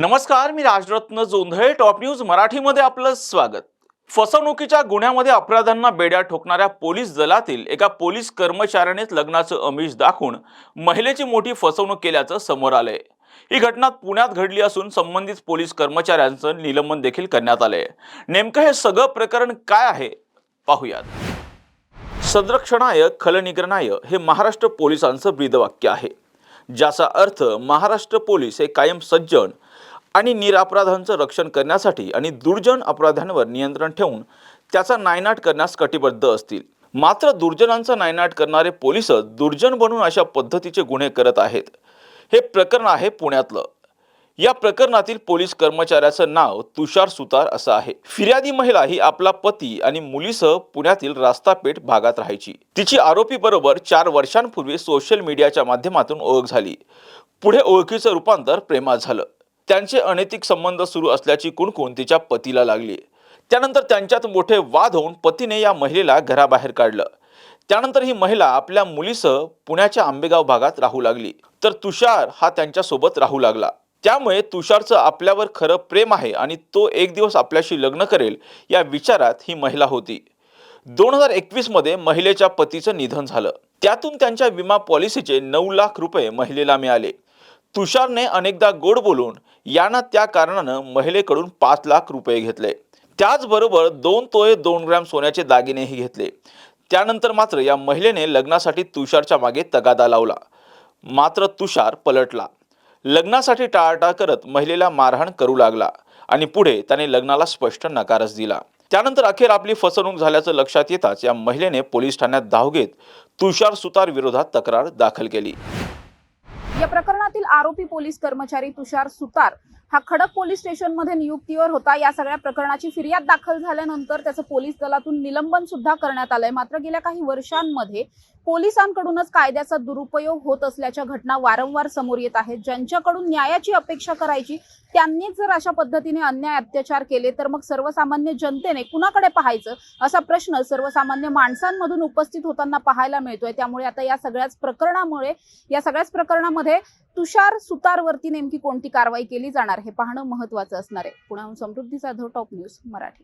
नमस्कार मी Rajratna Jondhale top news मराठीमध्ये आपलं स्वागत. फसवणुकीच्या गुन्ह्यामध्ये अपराधांना बेड्या ठोकणाऱ्या पोलीस दलातील एका पोलीस कर्मचाऱ्यानेच लग्नाचं अमिष दाखवून महिलेची मोठी फसवणूक केल्याचं समोर आलंय. ही घटना पुण्यात घडली असून संबंधित पोलीस कर्मचाऱ्यांचं निलंबन देखील करण्यात आलंय. नेमकं हे सगळं प्रकरण काय आहे? पाहूयात. संरक्षणाय खलनिग्रहणाय हे महाराष्ट्र पोलिसांचं ब्रीदवाक्य आहे. ज्याचा अर्थ महाराष्ट्र पोलीस हे कायम सज्जन आणि निरअपराधांचं रक्षण करण्यासाठी आणि दुर्जन अपराधांवर नियंत्रण ठेवून त्याचा नायनाट करण्यास कटिबद्ध असतील. मात्र दुर्जनांचा नायनाट करणारे पोलीसच दुर्जन बनून अशा पद्धतीचे गुन्हे करत आहेत. हे प्रकरण आहे पुण्यातलं. या प्रकरणातील पोलीस कर्मचाऱ्याचं नाव तुषार सुतार असं आहे. फिर्यादी महिला ही आपला पती आणि मुलीसह पुण्यातील रास्तापेठ भागात राहायची. तिची आरोपी बरोबर चार वर्षांपूर्वी सोशल मीडियाच्या माध्यमातून ओळख झाली. पुढे ओळखीचं रूपांतर प्रेमात झालं. त्यांचे अनैतिक संबंध सुरू असल्याची कुणकुण तिच्या पतीला लागली? त्यानंतर त्यांच्यात मोठे वाद होऊन पतीने या महिलेला घराबाहेर काढलं. त्यानंतर ही महिला आपल्या मुलीसह पुण्याच्या आंबेगाव भागात राहू लागली. तर तुषार हा त्यांच्यासोबत राहू लागला. त्यामुळे तुषारचं आपल्यावर खरं प्रेम आहे आणि तो एक दिवस आपल्याशी लग्न करेल या विचारात ही महिला होती. दोन हजार एकवीसमध्ये महिलेच्या पतीचं निधन झालं. त्यातून त्यांच्या विमा पॉलिसीचे नऊ लाख रुपये महिलेला मिळाले. तुषारने अनेकदा गोड बोलून यानं त्या कारणानं महिलेकडून पाच लाख रुपये घेतले. त्याचबरोबर दोन तोळे दोन ग्रॅम सोन्याचे दागिनेही घेतले. त्यानंतर मात्र या महिलेने लग्नासाठी तुषारच्या मागे तगादा लावला. मात्र तुषार पलटला. लग्नासाठी टाळाटाळ करत महिलेला मारहाण करू लागला आणि पुढे त्याने लग्नाला स्पष्ट नकारच दिला. त्यानंतर अखेर आपली फसवणूक झाल्याचं लक्षात येताच या महिलेने पोलीस ठाण्यात धाव घेत तुषार सुतार विरोधात तक्रार दाखल केली. या प्रकरणातील आरोपी पोलीस कर्मचारी तुषार सुतार हा खडक पोलीस स्टेशनमध्ये नियुक्तीवर होता. या सगळ्या प्रकरणाची फिर्याद दाखल झाल्यानंतर त्याचं पोलीस दलातून निलंबन सुद्धा करण्यात आलंय. मात्र गेल्या काही वर्षांमध्ये पोलिसांकडूनच कायद्याचा दुरुपयोग होत असल्याच्या घटना वारंवार समोर येत आहेत. ज्यांच्याकडून न्यायाची अपेक्षा करायची त्यांनीच जर अशा पद्धतीने अन्याय अत्याचार केले तर मग सर्वसामान्य जनतेने कुणाकडे पाहायचं? असा प्रश्न सर्वसामान्य माणसांमधून उपस्थित होताना पाहायला मिळतोय. त्यामुळे आता या सगळ्याच प्रकरणामुळे या सगळ्याच प्रकरणामध्ये तुषार सुतारवरती नेमकी कोणती कारवाई केली जाणार हे पाहणं महत्वाचं असणार आहे. पुण्याहून समृद्धी जाधव टॉप न्यूज मराठी.